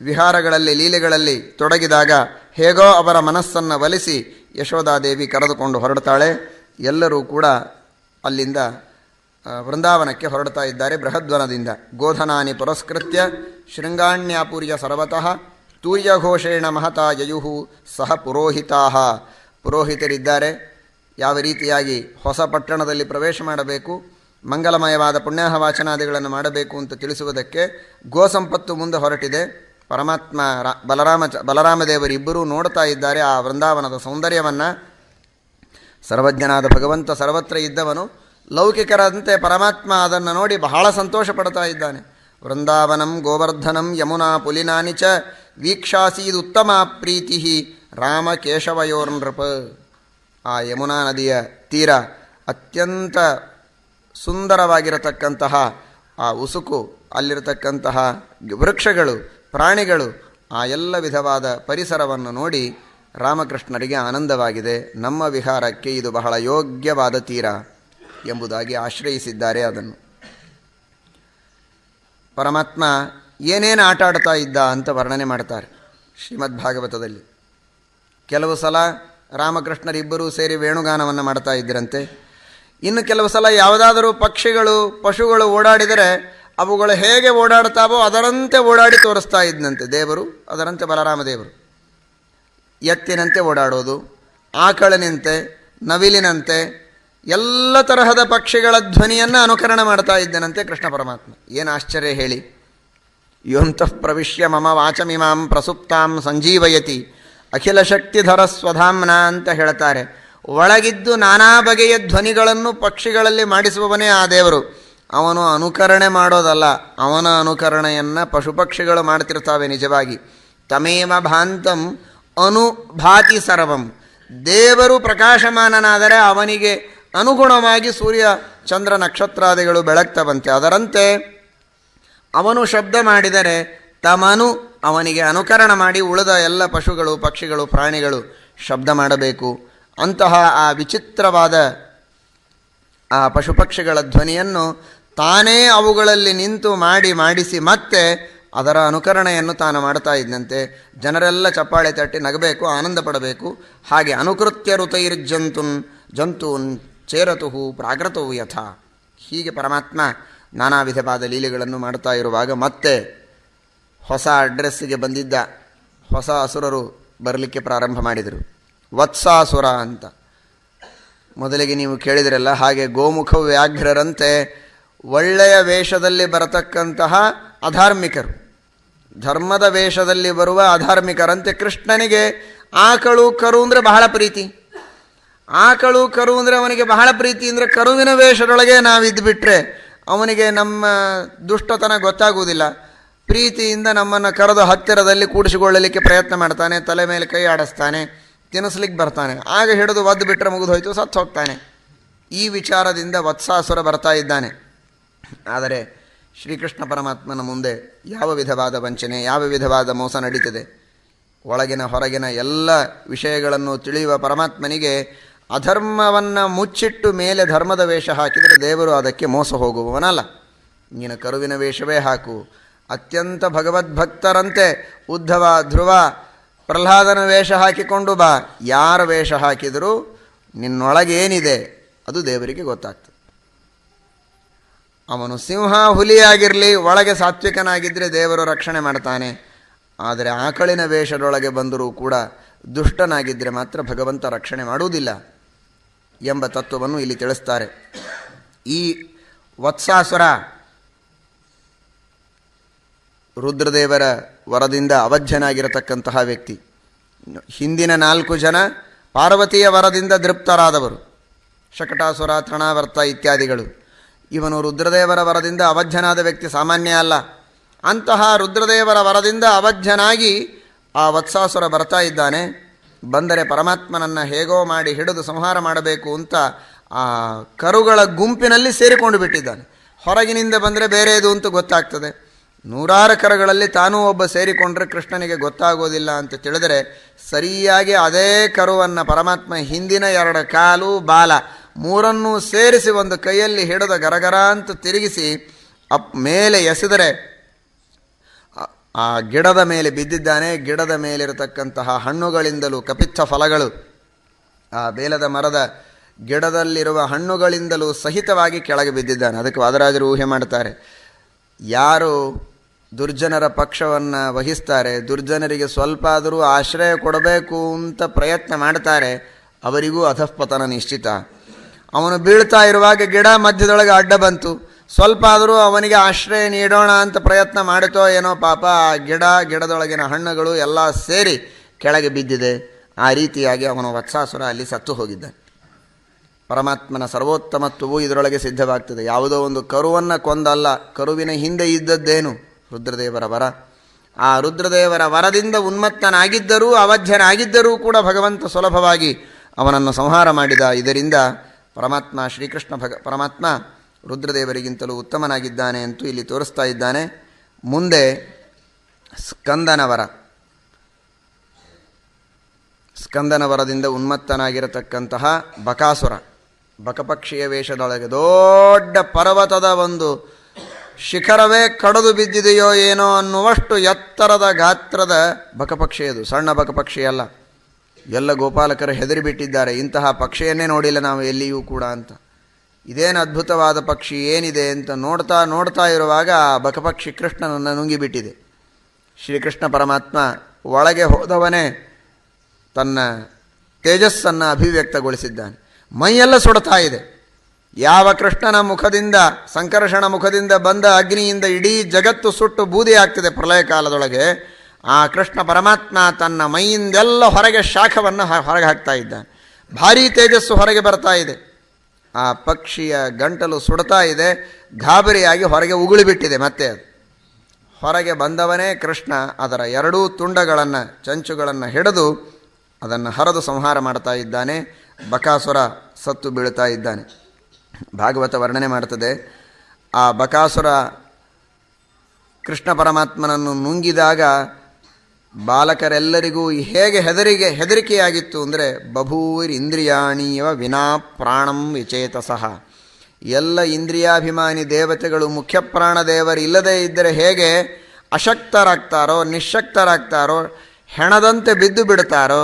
Speaker 1: ವಿಹಾರಗಳಲ್ಲಿ, ಲೀಲೆಗಳಲ್ಲಿ ತೊಡಗಿದಾಗ ಹೇಗೋ ಅವರ ಮನಸ್ಸನ್ನು ಒಲಿಸಿ ಯಶೋಧಾದೇವಿ ಕರೆದುಕೊಂಡು ಹೊರಡ್ತಾಳೆ. ಎಲ್ಲರೂ ಕೂಡ ಅಲ್ಲಿಂದ ವೃಂದಾವನಕ್ಕೆ ಹೊರಡ್ತಾ ಇದ್ದಾರೆ ಬೃಹದ್ವನದಿಂದ. ಗೋಧನಾನಿ ಪುರಸ್ಕೃತ್ಯ ಶೃಂಗಾಣ್ಯಾಪುರ್ಯ ಸರ್ವತಃ ತೂರ್ಯಘೋಷೇಣ ಮಹತಾ ಯಯುಹು ಸಹ ಪುರೋಹಿತಾ ಪುರೋಹಿತರಿದ್ದಾರೆ. ಯಾವ ರೀತಿಯಾಗಿ ಹೊಸ ಪಟ್ಟಣದಲ್ಲಿ ಪ್ರವೇಶ ಮಾಡಬೇಕು, ಮಂಗಲಮಯವಾದ ಪುಣ್ಯಾಹ ವಾಚನಾದಿಗಳನ್ನು ಮಾಡಬೇಕು ಅಂತ ತಿಳಿಸುವುದಕ್ಕೆ ಗೋ ಸಂಪತ್ತು ಮುಂದೆ ಹೊರಟಿದೆ. ಪರಮಾತ್ಮ ಬಲರಾಮ ಚ ಬಲರಾಮದೇವರಿಬ್ಬರೂ ನೋಡ್ತಾ ಇದ್ದಾರೆ ಆ ವೃಂದಾವನದ ಸೌಂದರ್ಯವನ್ನು. ಸರ್ವಜ್ಞನಾದ ಭಗವಂತ ಸರ್ವತ್ರ ಇದ್ದವನು. ಲೌಕಿಕರಂತೆ ಪರಮಾತ್ಮ ಅದನ್ನು ನೋಡಿ ಬಹಳ ಸಂತೋಷ ಪಡ್ತಾ ಇದ್ದಾನೆ. ವೃಂದಾವನಂ ಗೋವರ್ಧನಂ ಯಮುನಾ ಪುಲಿನಾನಿ ಚ ವೀಕ್ಷಾಸೀದ್ ಉತ್ತಮ ಪ್ರೀತಿ ರಾಮ ಕೇಶವಯೋರ್ನೃಪ ಆ ಯಮುನಾ ನದಿಯ ತೀರ ಅತ್ಯಂತ ಸುಂದರವಾಗಿರತಕ್ಕಂತಹ ಆ ಉಸುಕು, ಅಲ್ಲಿರತಕ್ಕಂತಹ ವೃಕ್ಷಗಳು, ಪ್ರಾಣಿಗಳು, ಆ ಎಲ್ಲ ವಿಧವಾದ ಪರಿಸರವನ್ನು ನೋಡಿ ರಾಮಕೃಷ್ಣರಿಗೆ ಆನಂದವಾಗಿದೆ. ನಮ್ಮ ವಿಹಾರಕ್ಕೆ ಇದು ಬಹಳ ಯೋಗ್ಯವಾದ ತೀರ. ಎಂಬುದಾಗಿ ಆಶ್ರಯಿಸಿದ್ದಾರೆ ಅದನ್ನು. ಪರಮಾತ್ಮ ಏನೇನು ಆಟ ಆಡ್ತಾ ಇದ್ದ ಅಂತ ವರ್ಣನೆ ಮಾಡ್ತಾರೆ ಶ್ರೀಮದ್ ಭಾಗವತದಲ್ಲಿ ಕೆಲವು ಸಲ ರಾಮಕೃಷ್ಣರಿಬ್ಬರೂ ಸೇರಿ ವೇಣುಗಾನವನ್ನು ಮಾಡ್ತಾ ಇದ್ದರಂತೆ ಇನ್ನು ಕೆಲವು ಸಲ ಯಾವುದಾದರೂ ಪಕ್ಷಿಗಳು, ಪಶುಗಳು ಓಡಾಡಿದರೆ ಅವುಗಳು ಹೇಗೆ ಓಡಾಡ್ತಾವೋ ಅದರಂತೆ ಓಡಾಡಿ ತೋರಿಸ್ತಾ ಇದ್ದಂತೆ ದೇವರು, ಅದರಂತೆ ಬಲರಾಮ ದೇವರು ಎತ್ತಿನಂತೆ ಓಡಾಡೋದು, ಆಕಳಿನಂತೆ, ನವಿಲಿನಂತೆ ಎಲ್ಲ ತರಹದ ಪಕ್ಷಿಗಳ ಧ್ವನಿಯನ್ನು ಅನುಕರಣ ಮಾಡ್ತಾ ಇದ್ದನಂತೆ ಕೃಷ್ಣ ಪರಮಾತ್ಮ. ಏನು ಆಶ್ಚರ್ಯ ಹೇಳಿ. ಯೋಂತಃ ಪ್ರವಿಶ್ಯ ಮಮ ವಾಚಮಿಮಾಂ ಪ್ರಸುಪ್ತಾಂ ಸಂಜೀವಯತಿ. ಅಖಿಲ ಶಕ್ತಿಧರ ಸ್ವಧಾಮ್ನ ಅಂತ ಹೇಳ್ತಾರೆ. ಒಳಗಿದ್ದು ನಾನಾ ಬಗೆಯ ಧ್ವನಿಗಳನ್ನು ಪಕ್ಷಿಗಳಲ್ಲಿ ಮಾಡಿಸುವವನೇ ಆ ದೇವರು. ಅವನು ಅನುಕರಣೆ ಮಾಡೋದಲ್ಲ, ಅವನ ಅನುಕರಣೆಯನ್ನು ಪಶುಪಕ್ಷಿಗಳು ಮಾಡ್ತಿರ್ತಾವೆ ನಿಜವಾಗಿ. ತಮೇವ ಭಾಂತಂ ಅನುಭಾತಿ ಸರ್ವಂ. ದೇವರು ಪ್ರಕಾಶಮಾನನಾದರೆ ಅವನಿಗೆ ಅನುಗುಣವಾಗಿ ಸೂರ್ಯ ಚಂದ್ರ ನಕ್ಷತ್ರಾದಿಗಳು ಬೆಳಗ್ತವಂತೆ ಅದರಂತೆ ಅವನು ಶಬ್ದ ಮಾಡಿದರೆ ತಮನು ಅವನಿಗೆ ಅನುಕರಣ ಮಾಡಿ ಉಳಿದ ಎಲ್ಲ ಪಶುಗಳು, ಪಕ್ಷಿಗಳು, ಪ್ರಾಣಿಗಳು ಶಬ್ದ ಮಾಡಬೇಕು. ಅಂತಹ ಆ ವಿಚಿತ್ರವಾದ ಆ ಪಶು ಪಕ್ಷಿಗಳ ಧ್ವನಿಯನ್ನು ತಾನೇ ಅವುಗಳಲ್ಲಿ ನಿಂತು ಮಾಡಿ ಮಾಡಿಸಿ ಮತ್ತೆ ಅದರ ಅನುಕರಣೆಯನ್ನು ತಾನು ಮಾಡ್ತಾ ಇದ್ದಂತೆ ಜನರೆಲ್ಲ ಚಪ್ಪಾಳೆ ತಟ್ಟಿ ನಗಬೇಕು ಆನಂದ ಪಡಬೇಕು ಹಾಗೆ ಅನುಕೃತ್ಯ ಋತೈರ್ಜಂತುನ್ ಜಂತೂನ್ ಚೇರತುಹು ಪ್ರಾಕೃತವು ಯಥಾ. ಹೀಗೆ ಪರಮಾತ್ಮ ನಾನಾ ವಿಧವಾದ ಲೀಲೆಗಳನ್ನು ಮಾಡ್ತಾ ಇರುವಾಗ ಮತ್ತೆ ಹೊಸ ಅಡ್ರೆಸ್ಸಿಗೆ ಬಂದಿದ್ದ ಹೊಸ ಅಸುರರು ಬರಲಿಕ್ಕೆ ಪ್ರಾರಂಭ ಮಾಡಿದರು. ವತ್ಸಾಸುರ ಅಂತ. ಮೊದಲಿಗೆ ನೀವು ಕೇಳಿದಿರಲ್ಲ, ಹಾಗೆ ಗೋಮುಖ ವ್ಯಾಘ್ರರಂತೆ ಒಳ್ಳೆಯ ವೇಷದಲ್ಲಿ ಬರತಕ್ಕಂತಹ ಅಧಾರ್ಮಿಕರು. ಧರ್ಮದ ವೇಷದಲ್ಲಿ ಬರುವ ಅಧಾರ್ಮಿಕರಂತೆ ಕೃಷ್ಣನಿಗೆ ಆಕಳು, ಕರು ಅಂದರೆ ಬಹಳ ಪ್ರೀತಿ. ಆಕಳು ಕರು ಅಂದರೆ ಅವನಿಗೆ ಬಹಳ ಪ್ರೀತಿ ಅಂದರೆ ಕರುವಿನ ವೇಷದೊಳಗೆ ನಾವಿದ್ದುಬಿಟ್ರೆ ಅವನಿಗೆ ನಮ್ಮ ದುಷ್ಟತನ ಗೊತ್ತಾಗುವುದಿಲ್ಲ. ಪ್ರೀತಿಯಿಂದ ನಮ್ಮನ್ನು ಕರೆದು ಹತ್ತಿರದಲ್ಲಿ ಕೂಡಿಸಿಕೊಳ್ಳಲಿಕ್ಕೆ ಪ್ರಯತ್ನ ಮಾಡ್ತಾನೆ, ತಲೆ ಮೇಲೆ ಕೈ ಆಡಿಸ್ತಾನೆ, ತಿನ್ನಿಸ್ಲಿಕ್ಕೆ ಬರ್ತಾನೆ. ಆಗ ಹಿಡಿದು ಒದ್ದು ಬಿಟ್ಟರೆ ಮುಗಿದು ಹೋಯ್ತು ಸತ್ತು ಹೋಗ್ತಾನೆ. ಈ ವಿಚಾರದಿಂದ ವತ್ಸಾಸುರ ಬರ್ತಾ ಇದ್ದಾನೆ. ಆದರೆ ಶ್ರೀಕೃಷ್ಣ ಪರಮಾತ್ಮನ ಮುಂದೆ ಯಾವ ವಿಧವಾದ ವಂಚನೆ, ಯಾವ ವಿಧವಾದ ಮೋಸ ನಡೀತದೆ? ಒಳಗಿನ ಹೊರಗಿನ ಎಲ್ಲ ವಿಷಯಗಳನ್ನು ತಿಳಿಯುವ ಪರಮಾತ್ಮನಿಗೆ ಅಧರ್ಮವನ್ನು ಮುಚ್ಚಿಟ್ಟು ಮೇಲೆ ಧರ್ಮದ ವೇಷ ಹಾಕಿದರೆ ದೇವರು ಅದಕ್ಕೆ ಮೋಸ ಹೋಗುವವನಲ್ಲ. ನೀನು ಕರುವಿನ ವೇಷವೇ ಹಾಕು. ಅತ್ಯಂತ ಭಗವದ್ಭಕ್ತರಂತೆ ಉದ್ಧವ, ಧ್ರುವ, ಪ್ರಹ್ಲಾದನ ವೇಷ ಹಾಕಿಕೊಂಡು ಬಾ. ಯಾರ ವೇಷ ಹಾಕಿದರೂ ನಿನ್ನೊಳಗೇನಿದೆ ಅದು ದೇವರಿಗೆ ಗೊತ್ತಾಗ್ತದೆ. ಅವನು ಸಿಂಹ ಹುಲಿಯಾಗಿರಲಿ ಒಳಗೆ ಸಾತ್ವಿಕನಾಗಿದ್ದರೆ ದೇವರು ರಕ್ಷಣೆ ಮಾಡ್ತಾನೆ. ಆದರೆ ಆಕಳಿನ ವೇಷದೊಳಗೆ ಬಂದರೂ ಕೂಡ ದುಷ್ಟನಾಗಿದ್ದರೆ ಮಾತ್ರ ಭಗವಂತ ರಕ್ಷಣೆ ಮಾಡುವುದಿಲ್ಲ. ಎಂಬ ತತ್ವವನ್ನು ಇಲ್ಲಿ ತಿಳಿಸ್ತಾರೆ. ಈ ವತ್ಸಾಸುರ ರುದ್ರದೇವರ ವರದಿಂದ ಅವಜ್ಜನಾಗಿರತಕ್ಕಂತಹ ವ್ಯಕ್ತಿ. ಹಿಂದಿನ ನಾಲ್ಕು ಜನ ಪಾರ್ವತಿಯ ವರದಿಂದ ದೃಪ್ತರಾದವರು ಶಕಟಾಸುರ, ತೃಣಾವರ್ತ ಇತ್ಯಾದಿಗಳು. ಇವನು ರುದ್ರದೇವರ ವರದಿಂದ ಅವಜ್ಜನಾದ ವ್ಯಕ್ತಿ ಸಾಮಾನ್ಯ ಅಲ್ಲ. ಅಂತಹ ರುದ್ರದೇವರ ವರದಿಂದ ಅವಜ್ಜನಾಗಿ ಆ ವತ್ಸಾಸುರ ಬರ್ತಾ ಇದ್ದಾನೆ. ಬಂದರೆ ಪರಮಾತ್ಮನನ್ನು ಹೇಗೋ ಮಾಡಿ ಹಿಡಿದು ಸಂಹಾರ ಮಾಡಬೇಕು ಅಂತ ಆ ಕರುಗಳ ಗುಂಪಿನಲ್ಲಿ ಸೇರಿಕೊಂಡು ಬಿಟ್ಟಿದ್ದಾನೆ. ಹೊರಗಿನಿಂದ ಬಂದರೆ ಬೇರೆದು ಅಂತ ಗೊತ್ತಾಗ್ತದೆ. ನೂರಾರು ಕರುಗಳಲ್ಲಿ ತಾನೂ ಒಬ್ಬ ಸೇರಿಕೊಂಡ್ರೆ ಕೃಷ್ಣನಿಗೆ ಗೊತ್ತಾಗೋದಿಲ್ಲ ಅಂತ ತಿಳಿದರೆ ಸರಿಯಾಗಿ ಅದೇ ಕರುವನ್ನು ಪರಮಾತ್ಮ ಹಿಂದಿನ ಎರಡು ಕಾಲು, ಬಾಲ ಮೂರನ್ನೂ ಸೇರಿಸಿ ಒಂದು ಕೈಯಲ್ಲಿ ಹಿಡಿದ ಗರಗರ ಅಂತ ತಿರುಗಿಸಿ ಅಪ್ ಮೇಲೆ ಎಸೆದರೆ ಆ- ಗಿಡದ ಮೇಲೆ ಬಿದ್ದಿದ್ದಾನೆ. ಗಿಡದ ಮೇಲಿರತಕ್ಕಂತಹ ಹಣ್ಣುಗಳಿಂದಲೂ ಕಪಿಚ್ಛ ಫಲಗಳು, ಆ ಬೇಲದ ಮರದ ಗಿಡದಲ್ಲಿರುವ ಹಣ್ಣುಗಳಿಂದಲೂ ಸಹಿತವಾಗಿ ಕೆಳಗೆ ಬಿದ್ದಿದ್ದಾನೆ. ಅದಕ್ಕೆ ವಾದರಾಜರು ಊಹೆ ಮಾಡ್ತಾರೆ, ಯಾರು ದುರ್ಜನರ ಪಕ್ಷವನ್ನು ವಹಿಸ್ತಾರೆ, ದುರ್ಜನರಿಗೆ ಸ್ವಲ್ಪ ಆದರೂ ಆಶ್ರಯ ಕೊಡಬೇಕು ಅಂತ ಪ್ರಯತ್ನ ಮಾಡ್ತಾರೆ, ಅವರಿಗೂ ಅಧಃಪತನ ನಿಶ್ಚಿತ. ಅವನು ಬೀಳ್ತಾ ಇರುವಾಗ ಗಿಡ ಮಧ್ಯದೊಳಗೆ ಅಡ್ಡ ಬಂತು. ಸ್ವಲ್ಪ ಆದರೂ ಅವನಿಗೆ ಆಶ್ರಯ ನೀಡೋಣ ಅಂತ ಪ್ರಯತ್ನ ಮಾಡಿತೋ ಏನೋ ಪಾಪ ಗಿಡ, ಗಿಡದೊಳಗಿನ ಹಣ್ಣುಗಳು ಎಲ್ಲ ಸೇರಿ ಕೆಳಗೆ ಬಿದ್ದಿದೆ. ಆ ರೀತಿಯಾಗಿ ಅವನು ವತ್ಸಾಸುರ ಅಲ್ಲಿ ಸತ್ತು ಹೋಗಿದ್ದ ಪರಮಾತ್ಮನ ಸರ್ವೋತ್ತಮತ್ವವು ಇದರೊಳಗೆ ಸಿದ್ಧವಾಗ್ತದೆ. ಯಾವುದೋ ಒಂದು ಕರುವನ್ನು ಕೊಂದಲ್ಲ. ಕರುವಿನ ಹಿಂದೆ ಇದ್ದದ್ದೇನು? ರುದ್ರದೇವರ ವರ. ಆ ರುದ್ರದೇವರ ವರದಿಂದ ಉನ್ಮತ್ತನಾಗಿದ್ದರೂ, ಅವಧ್ಯನಾಗಿದ್ದರೂ ಕೂಡ ಭಗವಂತ ಸುಲಭವಾಗಿ ಅವನನ್ನು ಸಂಹಾರ ಮಾಡಿದ. ಇದರಿಂದ ಪರಮಾತ್ಮ ಶ್ರೀಕೃಷ್ಣ ಭಗ, ಪರಮಾತ್ಮ ರುದ್ರದೇವರಿಗಿಂತಲೂ ಉತ್ತಮನಾಗಿದ್ದಾನೆ ಅಂತೂ ಇಲ್ಲಿ ತೋರಿಸ್ತಾ ಇದ್ದಾನೆ. ಮುಂದೆ ಸ್ಕಂದನವರ. ಸ್ಕಂದನವರದಿಂದ ಸ್ಕಂದನ ವರದಿಂದ ಉನ್ಮತ್ತನಾಗಿರತಕ್ಕಂತಹ ಬಕಾಸುರ. ಬಕಪಕ್ಷಿಯ ವೇಷದೊಳಗೆ ದೊಡ್ಡ ಪರ್ವತದ ಒಂದು ಶಿಖರವೇ ಕಡಿದು ಬಿದ್ದಿದೆಯೋ ಏನೋ ಅನ್ನುವಷ್ಟು ಎತ್ತರದ ಗಾತ್ರದ ಬಕಪಕ್ಷಿಯದು. ಸಣ್ಣ ಬಕಪಕ್ಷಿಯಲ್ಲ ಎಲ್ಲ ಗೋಪಾಲಕರು ಹೆದರಿಬಿಟ್ಟಿದ್ದಾರೆ. ಇಂತಹ ಪಕ್ಷಿಯನ್ನೇ ನೋಡಿಲ್ಲ ನಾವು ಎಲ್ಲಿಯೂ ಕೂಡ ಅಂತ. ಇದೇನು ಅದ್ಭುತವಾದ ಪಕ್ಷಿ, ಏನಿದೆ ಅಂತ ನೋಡ್ತಾ ನೋಡ್ತಾ ಇರುವಾಗ ಆ ಬಕಪಕ್ಷಿ ಕೃಷ್ಣನನ್ನು ನುಂಗಿಬಿಟ್ಟಿದೆ. ಶ್ರೀಕೃಷ್ಣ ಪರಮಾತ್ಮ ಒಳಗೆ ಹೋದವನೇ ತನ್ನ ತೇಜಸ್ಸನ್ನು ಅಭಿವ್ಯಕ್ತಗೊಳಿಸಿದ್ದಾನೆ. ಮೈಯೆಲ್ಲ ಸುಡ್ತಾ ಇದೆ. ಯಾವ ಕೃಷ್ಣನ ಮುಖದಿಂದ, ಸಂಕರ್ಷಣ ಮುಖದಿಂದ ಬಂದ ಅಗ್ನಿಯಿಂದ ಇಡೀ ಜಗತ್ತು ಸುಟ್ಟು ಬೂದಿ ಆಗ್ತಿದೆ ಪ್ರಳಯ ಕಾಲದೊಳಗೆ, ಆ ಕೃಷ್ಣ ಪರಮಾತ್ಮ ತನ್ನ ಮೈಯಿಂದೆಲ್ಲ ಹೊರಗೆ ಶಾಖವನ್ನು ಹೊರಗೆ ಹಾಕ್ತಾ ಇದ್ದಾನೆ. ಭಾರೀ ತೇಜಸ್ಸು ಹೊರಗೆ ಬರ್ತಾ ಇದೆ. ಆ ಪಕ್ಷಿಯ ಗಂಟಲು ಸುಡ್ತಾ ಇದೆ, ಗಾಬರಿಯಾಗಿ ಹೊರಗೆ ಉಗುಳಿಬಿಟ್ಟಿದೆ ಮತ್ತೆ ಅದು. ಹೊರಗೆ ಬಂದವನೇ ಕೃಷ್ಣ, ಅದರ ಎರಡೂ ತುಂಡಗಳನ್ನು, ಚಂಚುಗಳನ್ನು ಹಿಡಿದು ಅದನ್ನು ಹರಿದು ಸಂಹಾರ ಮಾಡ್ತಾ ಇದ್ದಾನೆ. ಬಕಾಸುರ ಸತ್ತು ಬೀಳ್ತಾ ಇದ್ದಾನೆ. ಭಾಗವತ ವರ್ಣನೆ ಮಾಡ್ತದೆ, ಆ ಬಕಾಸುರ ಕೃಷ್ಣ ಪರಮಾತ್ಮನನ್ನು ನುಂಗಿದಾಗ ಬಾಲಕರೆಲ್ಲರಿಗೂ ಹೇಗೆ ಹೆದರಿಗೆ ಹೆದರಿಕೆಯಾಗಿತ್ತು ಅಂದರೆ ಬಭೂರ್ ಇಂದ್ರಿಯಾಣೀಯವ ವಿನಾ ಪ್ರಾಣಂ ವಿಚೇತಸಃ. ಎಲ್ಲ ಇಂದ್ರಿಯಾಭಿಮಾನಿ ದೇವತೆಗಳು ಮುಖ್ಯ ಪ್ರಾಣ ದೇವರು ಇಲ್ಲದೇ ಇದ್ದರೆ ಹೇಗೆ ಅಶಕ್ತರಾಗ್ತಾರೋ, ನಿಶಕ್ತರಾಗ್ತಾರೋ, ಹೆಣದಂತೆ ಬಿದ್ದು ಬಿಡ್ತಾರೋ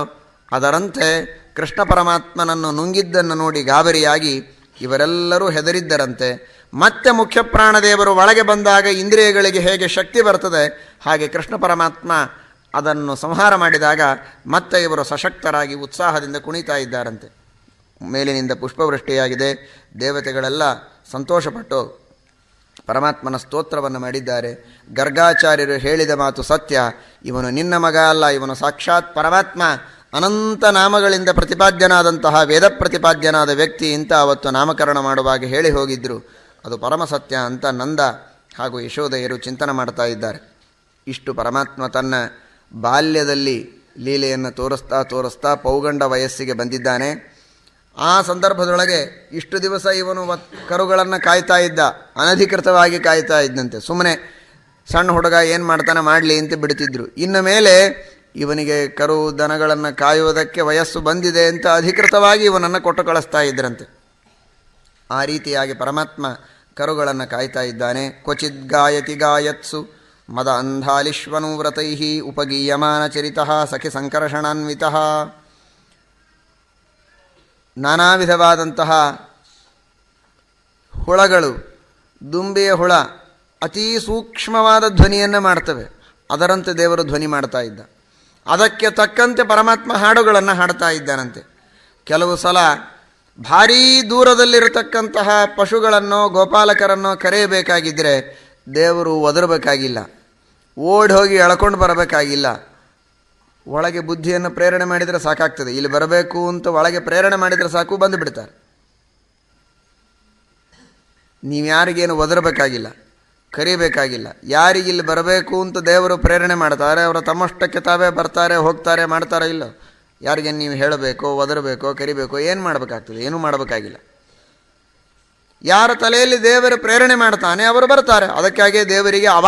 Speaker 1: ಅದರಂತೆ ಕೃಷ್ಣ ಪರಮಾತ್ಮನನ್ನು ನುಂಗಿದ್ದನ್ನು ನೋಡಿ ಗಾಬರಿಯಾಗಿ ಇವರೆಲ್ಲರೂ ಹೆದರಿದ್ದರಂತೆ. ಮತ್ತೆ ಮುಖ್ಯ ಪ್ರಾಣದೇವರು ಒಳಗೆ ಬಂದಾಗ ಇಂದ್ರಿಯಗಳಿಗೆ ಹೇಗೆ ಶಕ್ತಿ ಬರ್ತದೆ, ಹಾಗೆ ಕೃಷ್ಣ ಪರಮಾತ್ಮ ಅದನ್ನು ಸಂಹಾರ ಮಾಡಿದಾಗ ಮತ್ತೆ ಇವರು ಸಶಕ್ತರಾಗಿ ಉತ್ಸಾಹದಿಂದ ಕುಣಿತಾ ಇದ್ದಾರಂತೆ. ಮೇಲಿನಿಂದ ಪುಷ್ಪವೃಷ್ಟಿಯಾಗಿದೆ. ದೇವತೆಗಳೆಲ್ಲ ಸಂತೋಷಪಟ್ಟು ಪರಮಾತ್ಮನ ಸ್ತೋತ್ರವನ್ನು ಮಾಡಿದ್ದಾರೆ. ಗರ್ಗಾಚಾರ್ಯರು ಹೇಳಿದ ಮಾತು ಸತ್ಯ. ಇವನು ನಿನ್ನ ಮಗ ಅಲ್ಲ, ಇವನು ಸಾಕ್ಷಾತ್ ಪರಮಾತ್ಮ. ಅನಂತ ನಾಮಗಳಿಂದ ಪ್ರತಿಪಾದ್ಯನಾದಂತಹ ವೇದ ಪ್ರತಿಪಾದ್ಯನಾದ ವ್ಯಕ್ತಿ ಇಂಥ ಅವತ್ತು ನಾಮಕರಣ ಮಾಡುವಾಗ ಹೇಳಿ ಹೋಗಿದ್ದರು ಅದು ಪರಮ ಸತ್ಯ ಅಂತ ನಂದ ಹಾಗೂ ಯಶೋಧೆಯರು ಚಿಂತನೆ ಮಾಡ್ತಾ ಇದ್ದಾರೆ. ಇಷ್ಟು ಪರಮಾತ್ಮ ತನ್ನ ಬಾಲ್ಯದಲ್ಲಿ ಲೀಲೆಯನ್ನು ತೋರಿಸ್ತಾ ತೋರಿಸ್ತಾ ಪೌಗಂಡ ವಯಸ್ಸಿಗೆ ಬಂದಿದ್ದಾನೆ. ಆ ಸಂದರ್ಭದೊಳಗೆ ಇಷ್ಟು ದಿವಸ ಇವನು ಕರುಗಳನ್ನು ಕಾಯ್ತಾ ಇದ್ದ, ಅನಧಿಕೃತವಾಗಿ ಕಾಯ್ತಾ ಇದ್ದಂತೆ. ಸುಮ್ಮನೆ ಸಣ್ಣ ಹುಡುಗ ಏನು ಮಾಡ್ತಾನೆ ಮಾಡಲಿ ಅಂತ ಬಿಡ್ತಿದ್ರು. ಇನ್ನು ಮೇಲೆ ಇವನಿಗೆ ಕರು ದನಗಳನ್ನು ಕಾಯುವುದಕ್ಕೆ ವಯಸ್ಸು ಬಂದಿದೆ ಅಂತ ಅಧಿಕೃತವಾಗಿ ಇವನನ್ನು ಕೊಟ್ಟು ಕಳಿಸ್ತಾ ಇದ್ರಂತೆ. ಆ ರೀತಿಯಾಗಿ ಪರಮಾತ್ಮ ಕರುಗಳನ್ನು ಕಾಯ್ತಾ ಇದ್ದಾನೆ. ಕ್ವಚಿತ್ ಗಾಯತಿ ಗಾಯತ್ಸು. ಮದ ಅಂಧಾಲಿಶ್ವನು ವ್ರತೈ ಉಪಗೀಯಮಾನ ಚರಿತ ಸಖಿ ಸಂಕರ್ಷಣಾನ್ವಿತ. ನಾನಾ ವಿಧವಾದಂತಹ ಹುಳಗಳು, ದುಂಬೆಯ ಹುಳ, ಅತೀ ಸೂಕ್ಷ್ಮವಾದ ಧ್ವನಿಯನ್ನು ಮಾಡ್ತವೆ. ಅದರಂತೆ ದೇವರು ಧ್ವನಿ ಮಾಡ್ತಾ ಇದ್ದ. ಅದಕ್ಕೆ ತಕ್ಕಂತೆ ಪರಮಾತ್ಮ ಹಾಡುಗಳನ್ನು ಹಾಡ್ತಾ ಇದ್ದಾನಂತೆ. ಕೆಲವು ಸಲ ಭಾರೀ ದೂರದಲ್ಲಿರತಕ್ಕಂತಹ ಪಶುಗಳನ್ನು, ಗೋಪಾಲಕರನ್ನು ಕರೆಯಬೇಕಾಗಿದ್ದರೆ ದೇವರು ಒದರಬೇಕಾಗಿಲ್ಲ. ಓಡಿ ಹೋಗಿ ಎಳ್ಕೊಂಡು ಬರಬೇಕಾಗಿಲ್ಲ. ಒಳಗೆ ಬುದ್ಧಿಯನ್ನು ಪ್ರೇರಣೆ ಮಾಡಿದರೆ ಸಾಕಾಗ್ತದೆ. ಇಲ್ಲಿ ಬರಬೇಕು ಅಂತ ಒಳಗೆ ಪ್ರೇರಣೆ ಮಾಡಿದರೆ ಸಾಕು, ಬಂದು ಬಿಡ್ತಾರೆ. ನೀವು ಯಾರಿಗೇನು ಒದರಬೇಕಾಗಿಲ್ಲ, ಕರಿಬೇಕಾಗಿಲ್ಲ. ಯಾರಿಗೆ ಇಲ್ಲಿ ಬರಬೇಕು ಅಂತ ದೇವರು ಪ್ರೇರಣೆ ಮಾಡ್ತಾರೆ, ಅವರ ತಮ್ಮಷ್ಟಕ್ಕೆ ತಾವೇ ಬರ್ತಾರೆ, ಹೋಗ್ತಾರೆ, ಮಾಡ್ತಾರೆ ಇಲ್ಲೋ? ಯಾರಿಗೆ ನೀವು ಹೇಳಬೇಕೋ, ಒದರಬೇಕೋ, ಕರಿಬೇಕೋ, ಏನು ಮಾಡಬೇಕಾಗ್ತದೆ? ಏನೂ ಮಾಡಬೇಕಾಗಿಲ್ಲ. ಯಾರ ತಲೆಯಲ್ಲಿ ದೇವರು ಪ್ರೇರಣೆ ಮಾಡ್ತಾನೆ, ಅವರು ಬರ್ತಾರೆ. ಅದಕ್ಕಾಗಿ ದೇವರಿಗೆ ಅವ